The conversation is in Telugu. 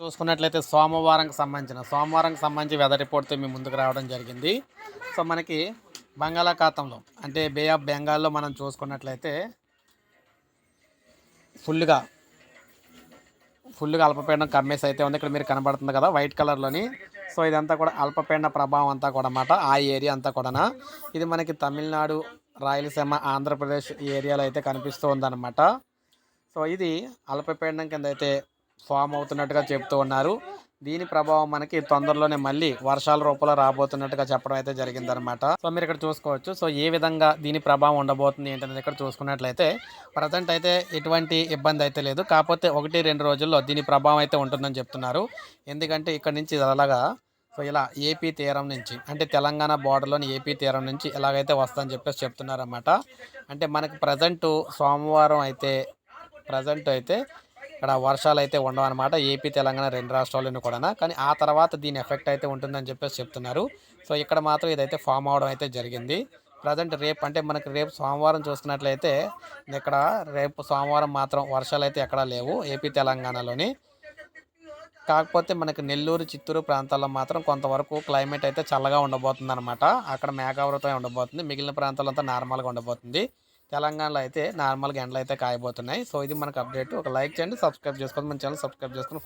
చూసుకున్నట్లయితే సోమవారంకి సంబంధించిన సోమవారంకి సంబంధించి వెదర్ రిపోర్ట్తో మీ ముందుకు రావడం జరిగింది. సో మనకి బంగాళాఖాతంలో అంటే బే ఆఫ్ బెంగాల్లో మనం చూసుకున్నట్లయితే ఫుల్గా ఫుల్గా అల్పపీడనం కమ్మేసి అయితే ఉంది. ఇక్కడ మీరు కనబడుతుంది కదా వైట్ కలర్లోని. సో ఇదంతా కూడా అల్పపీడన ప్రభావం అంతా కూడా అన్నమాట. ఆ ఏరియా అంతా కూడా ఇది మనకి తమిళనాడు రాయలసీమ ఆంధ్రప్రదేశ్ ఏరియాలో అయితే కనిపిస్తూ ఉందన్నమాట. సో ఇది అల్పపీడనం కింద అయితే ఫామ్ అవుతున్నట్టుగా చెప్తూ ఉన్నారు. దీని ప్రభావం మనకి తొందరలోనే మళ్ళీ వర్షాల రూపంలో రాబోతున్నట్టుగా చెప్పడం అయితే జరిగిందనమాట సో మీరు ఇక్కడ చూసుకోవచ్చు. సో ఏ విధంగా దీని ప్రభావం ఉండబోతుంది ఏంటనేది ఇక్కడ చూసుకున్నట్లయితే ప్రజెంట్ అయితే ఎటువంటి ఇబ్బంది అయితే లేదు. కాకపోతే ఒకటి రెండు రోజుల్లో దీని ప్రభావం అయితే ఉంటుందని చెప్తున్నారు. ఎందుకంటే ఇక్కడ నుంచి అలాగా సో ఇలా ఏపీ తీరం నుంచి అంటే తెలంగాణ బార్డర్లోని ఏపీ తీరం నుంచి ఇలాగైతే వస్తుందని చెప్పేసి చెప్తున్నారన్నమాట. అంటే మనకి ప్రజెంట్ సోమవారం అయితే ప్రజెంట్ అయితే ఇక్కడ వర్షాలు అయితే ఉండవన్నమాట. ఏపీ తెలంగాణ రెండు రాష్ట్రాల్లోనూ కూడా కానీ ఆ తర్వాత దీని ఎఫెక్ట్ అయితే ఉంటుందని చెప్పేసి చెప్తున్నారు. సో ఇక్కడ మాత్రం ఇదైతే ఫామ్ అవడం అయితే జరిగింది. ప్రజెంట్ రేపు అంటే మనకి రేపు సోమవారం చూసుకున్నట్లయితే ఇక్కడ రేపు సోమవారం మాత్రం వర్షాలు అయితే ఎక్కడా లేవు ఏపీ తెలంగాణలోని. కాకపోతే మనకి నెల్లూరు చిత్తూరు ప్రాంతాల్లో మాత్రం కొంతవరకు క్లైమేట్ అయితే చల్లగా ఉండబోతుంది అనమాట అక్కడ మేఘావృతం ఉండబోతుంది. మిగిలిన ప్రాంతాలంతా నార్మల్గా ఉండబోతుంది. తెలంగాణలో అయితే నార్మల్గా ఎండలు అయితే కాయబోతున్నాయి. సో ఇది మనకు అప్డేట్. ఒక లైక్ చేయండి సబ్స్క్రైబ్ చేసుకోండి. మన ఛానల్ సబ్స్క్రైబ్ చేసుకుని